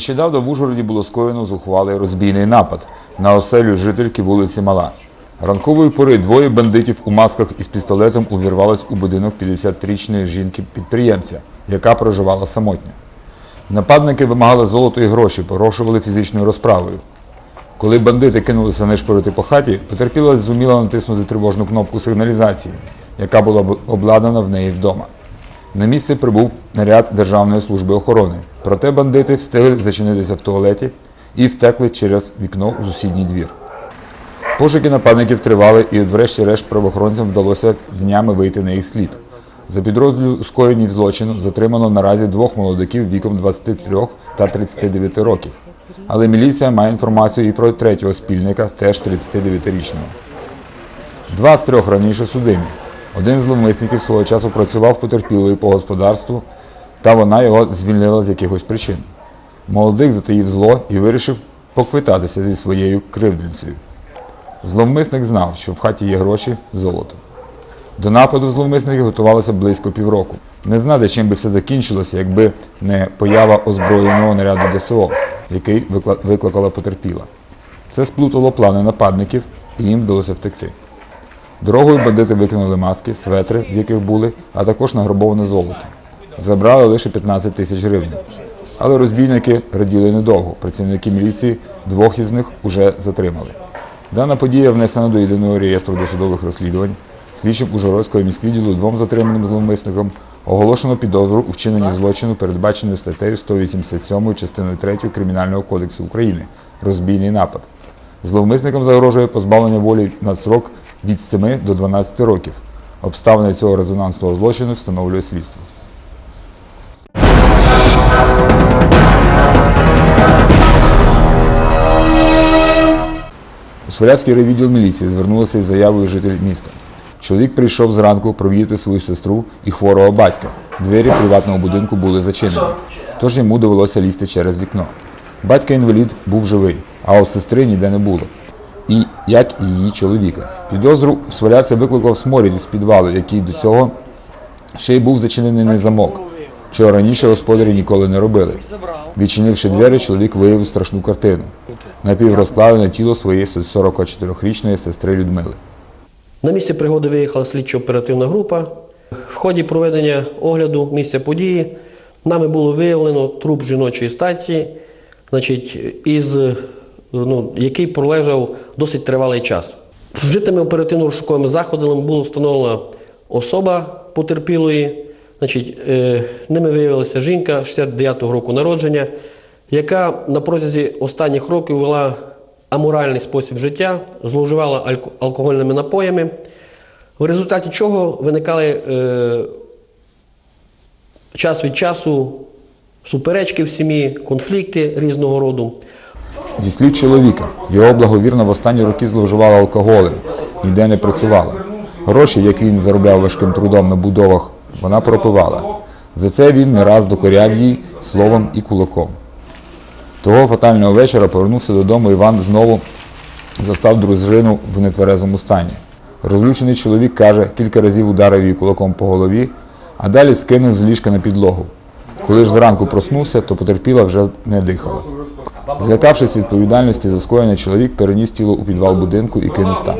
Нещодавно в Ужгороді було скоєно зухвалий розбійний напад на оселю жительки вулиці Мала. Ранкової пори двоє бандитів у масках із пістолетом увірвались у будинок 50-річної жінки-підприємця, яка проживала самотньо. Нападники вимагали золото і гроші, порушували фізичною розправою. Коли бандити кинулися нишпорити по хаті, потерпіла зуміла натиснути тривожну кнопку сигналізації, яка була обладнана в неї вдома. На місце прибув наряд Державної служби охорони. Проте бандити встигли зачинитися в туалеті і втекли через вікно у сусідній двір. Пошуки нападників тривали, і врешті-решт правоохоронцям вдалося днями вийти на їх слід. За підрозділу у скоєнні злочину затримано наразі двох молодиків віком 23 та 39 років. Але міліція має інформацію і про третього спільника, теж 39-річного. Два з трьох раніше судимі. Один з зловмисників свого часу працював потерпілою по господарству, та вона його звільнила з якихось причин. Молодик затаїв зло і вирішив поквитатися зі своєю кривдницею. Зловмисник знав, що в хаті є гроші, золото. До нападу зловмисники готувалися близько півроку. Не знати, чим би все закінчилося, якби не поява озброєного наряду ДСО, який викликала потерпіла. Це сплутало плани нападників, і їм вдалося втекти. Дорогою бандити викинули маски, светри, в яких були, а також награбоване золото. Забрали лише 15 тисяч гривень. Але розбійники раділи недовго. Працівники міліції двох із них уже затримали. Дана подія внесена до єдиного реєстру досудових розслідувань. Слідчим Ужгородського міськвідділу двом затриманим зловмисникам оголошено підозру у вчиненні злочину, передбаченою статтею 187 частиною 3 Кримінального кодексу України розбійний напад. Зловмисникам загрожує позбавлення волі на срок від 7 до 12 років. Обставини цього резонансного злочину встановлює слідство. У Свалявський райвідділ міліції звернулися із заявою житель міста. Чоловік прийшов зранку провідати свою сестру і хворого батька. Двері приватного будинку були зачинені, тож йому довелося лізти через вікно. Батька інвалід був живий, а от сестри ніде не було. І як і її чоловіка. Підозру у Свалявця викликав сморід із підвалу, який до цього ще й був зачинений на замок, чого раніше господарі ніколи не робили. Відчинивши двері, чоловік виявив страшну картину. Напіврозкладене тіло своєї 44-річної сестри Людмили. На місце пригоди виїхала слідчо-оперативна група. В ході проведення огляду місця події нами було виявлено труп жіночої статі, значить, із, ну, який пролежав досить тривалий час. Вжитими оперативно-розшуковими заходами було встановлена особа потерпілої. Значить, е, ними виявилася жінка 69-го року народження, яка на протязі останніх років вела аморальний спосіб життя, зловживала алкогольними напоями, в результаті чого виникали е, час від часу суперечки в сім'ї, конфлікти різного роду. Зі слів чоловіка, його благовірна в останні роки зловживала алкоголем, ніде не працювала. Гроші, які він заробляв важким трудом на будовах, вона пропивала. За це він не раз докоряв їй словом і кулаком. Того фатального вечора повернувся додому Іван знову застав дружину в нетверезому стані. Розлючений чоловік каже, кілька разів ударив її кулаком по голові, а далі скинув з ліжка на підлогу. Коли ж зранку проснувся, то потерпіла вже не дихала. Злякавшись відповідальності за скоєння, чоловік переніс тіло у підвал будинку і кинув там,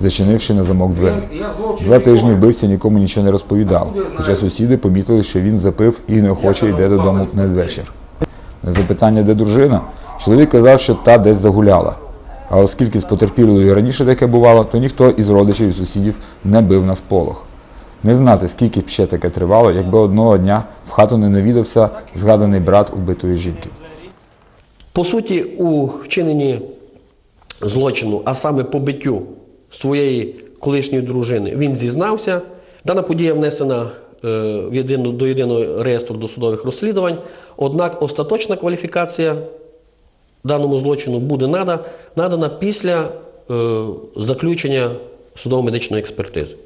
зачинивши на замок двері. Два тижні вбивця нікому нічого не розповідав, хоча сусіди помітили, що він запив і неохоче йде додому надвечір. На запитання, де дружина, чоловік казав, що та десь загуляла. А оскільки з потерпілою раніше таке бувало, то ніхто із родичів і сусідів не бив на сполох. Не знати, скільки б ще таке тривало, якби одного дня в хату не навідався згаданий брат убитої жінки. По суті, у вчиненні злочину, а саме побиттю своєї колишньої дружини, він зізнався. Дана подія внесена е, в єдину, до єдиного реєстру досудових розслідувань. Однак остаточна кваліфікація даному злочину буде нада- надана після е, заключення судово-медичної експертизи.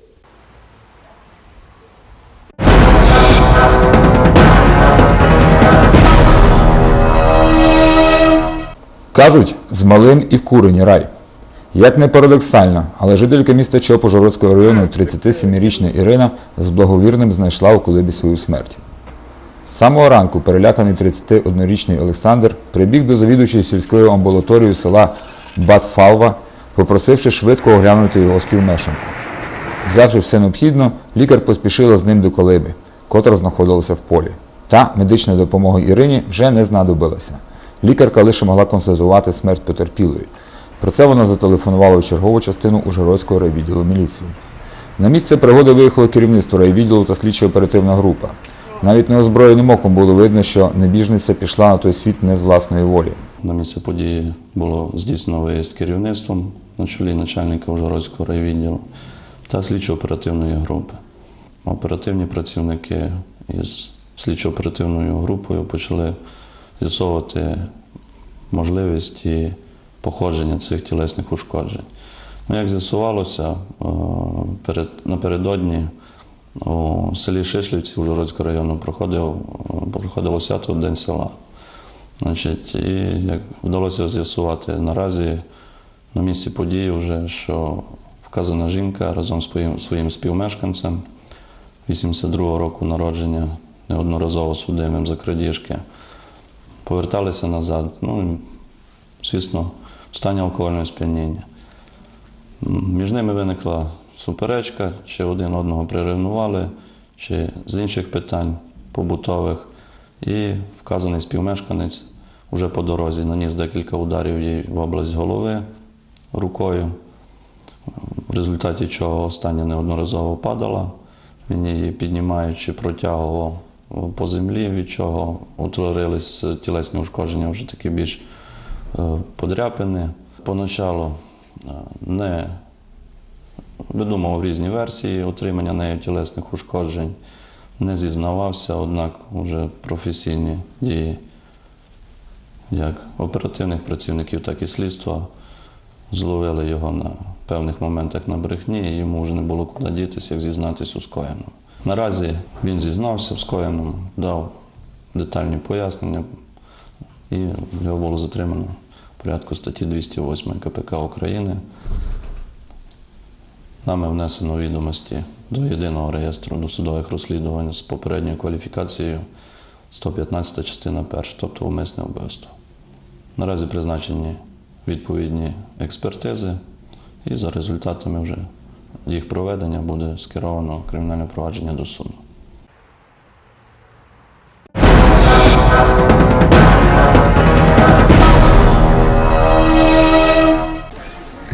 Кажуть, з малим і в курені рай. Як не парадоксально, але жителька міста Чоп Ужгородського району 37-річна Ірина з благовірним знайшла у колибі свою смерть. З самого ранку переляканий 31-річний Олександр прибіг до завідувачої сільською амбулаторією села Батфалва, попросивши швидко оглянути його співмешанку. Взявши все необхідно, лікар поспішила з ним до колиби, котра знаходилася в полі. Та медична допомога Ірині вже не знадобилася. Лікарка лише могла констатувати смерть потерпілої. Про це вона зателефонувала у чергову частину Ужгородського райвідділу міліції. На місце пригоди виїхало керівництво райвідділу та слідчо-оперативна група. Навіть неозброєним оком було видно, що небіжниця пішла на той світ не з власної волі. На місце події було здійснено виїзд керівництвом на чолі начальника Ужгородського райвідділу та слідчо-оперативної групи. Оперативні працівники із слідчо-оперативною групою почали з'ясовувати можливість і походження цих тілесних ушкоджень. Ну, як з'ясувалося, е, перед, напередодні у селі Шишлівці Ужгородського району проходив, проходило свято День села. Значить, і як вдалося з'ясувати наразі на місці події, вже, що вказана жінка разом з своїм, своїм співмешканцем 82-го року народження, неодноразово судимим за крадіжки, поверталися назад. Ну, звісно, в стані алкогольного сп'яніння. Між ними виникла суперечка, чи один одного приревнували, чи з інших питань побутових. І вказаний співмешканець уже по дорозі наніс декілька ударів їй в область голови рукою, в результаті чого остання неодноразово падала. Він її піднімаючи, протягував по землі, від чого утворились тілесні ушкодження, вже такі більш е, подряпини. Поначалу е, не видумував різні версії отримання нею тілесних ушкоджень, не зізнавався, однак вже професійні дії як оперативних працівників, так і слідства зловили його на певних моментах на брехні, і йому вже не було куди дітися, як зізнатися у скоєному. Наразі він зізнався в скоєному, дав детальні пояснення, і його було затримано в порядку статті 208 КПК України. Нами внесено відомості до єдиного реєстру досудових розслідувань з попередньою кваліфікацією 115 частина 1, тобто умисне вбивство. Наразі призначені відповідні експертизи, і за результатами вже їх проведення буде скеровано кримінальне провадження до суду.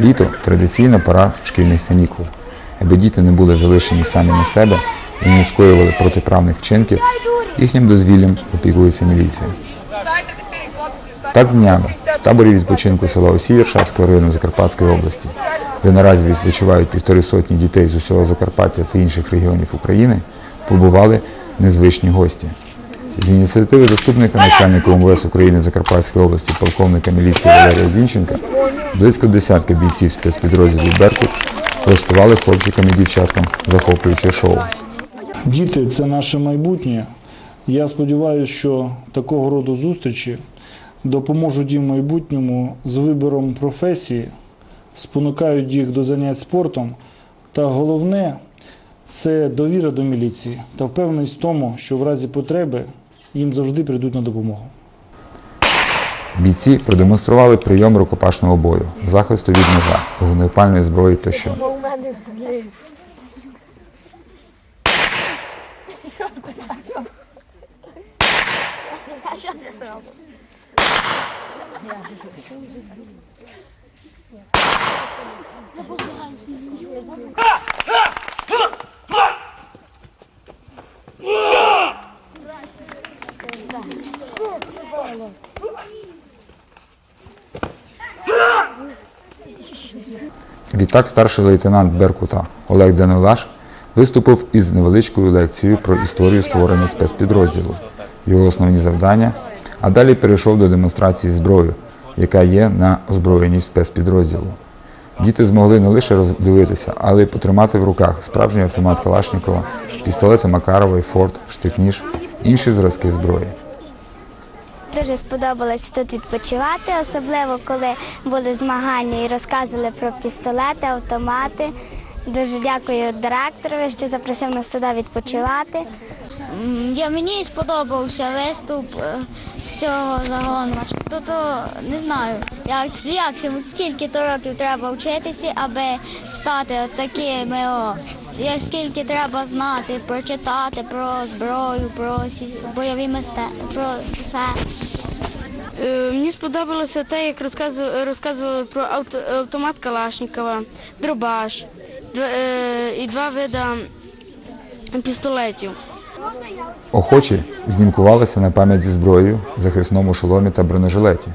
Літо традиційна пора шкільних канікул. Аби діти не були залишені самі на себе і не скоювали протиправних вчинків, їхнім дозвіллям опікується міліція. Так днями в таборі відпочинку села Осі Віршавського району Закарпатської області, де наразі відпочивають півтори сотні дітей з усього Закарпаття та інших регіонів України, побували незвичні гості. З ініціативи заступника начальника УМВС України в Закарпатській області, полковника міліції Валерія Зінченка, близько десятка бійців спецпідрозділів Беркут влаштували хлопчикам і дівчаткам захоплююче шоу. Діти це наше майбутнє. Я сподіваюся, що такого роду зустрічі допоможуть їм в майбутньому з вибором професії, спонукають їх до занять спортом. Та головне це довіра до міліції та впевненість в тому, що в разі потреби їм завжди прийдуть на допомогу. Бійці продемонстрували прийом рукопашного бою, захисту від ножа, вогнепальної зброї тощо. Бо Відтак старший лейтенант Беркута Олег Данилаш виступив із невеличкою лекцією про історію створення спецпідрозділу, його основні завдання, а далі перейшов до демонстрації зброї, яка є на озброєнні спецпідрозділу. Діти змогли не лише роздивитися, але й потримати в руках справжній автомат Калашникова, пістолети Макарова, Форд, штик-ніж, інші зразки зброї. Дуже сподобалось тут відпочивати, особливо коли були змагання і розказували про пістолети, автомати. Дуже дякую директорові, що запросив нас туди відпочивати. Я, мені сподобався виступ е, цього загону. Тобто, не знаю, як, як скільки то років треба вчитися, аби стати. О, як скільки треба знати, прочитати про зброю, про бойові мистецтва, про все. Е, Мені сподобалося те, як розказували про автомат Калашникова, дробаш е, і два види пістолетів. Охочі знімкувалися на пам'ять зі зброєю, в захисному шоломі та бронежилеті.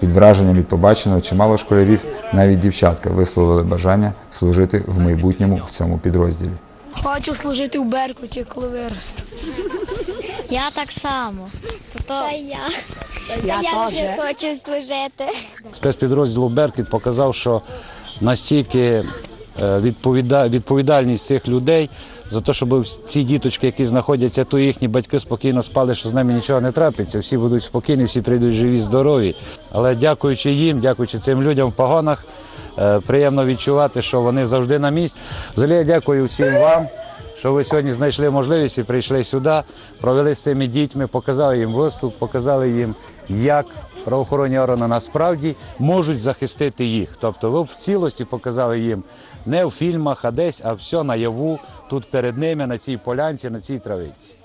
Під враженням від побаченого чимало школярів, навіть дівчатка, висловили бажання служити в майбутньому в цьому підрозділі. Хочу служити у Беркуті, коли виросту. Я так само. Та я. Я я вже теж. хочу служити. Спецпідрозділ Беркіт показав, що настільки відповідальність цих людей за те, щоб ці діточки, які знаходяться тут, їхні батьки спокійно спали, що з ними нічого не трапиться. Всі будуть спокійні, всі прийдуть живі, здорові. Але дякуючи їм, дякуючи цим людям в погонах, е, приємно відчувати, що вони завжди на місці. Взагалі я дякую всім вам. Що ви сьогодні знайшли можливість і прийшли сюди, провели з цими дітьми, показали їм виступ, показали їм, як правоохоронні органи насправді можуть захистити їх. Тобто ви в цілості показали їм не в фільмах, а десь, а все наяву тут перед ними на цій полянці, на цій травиці.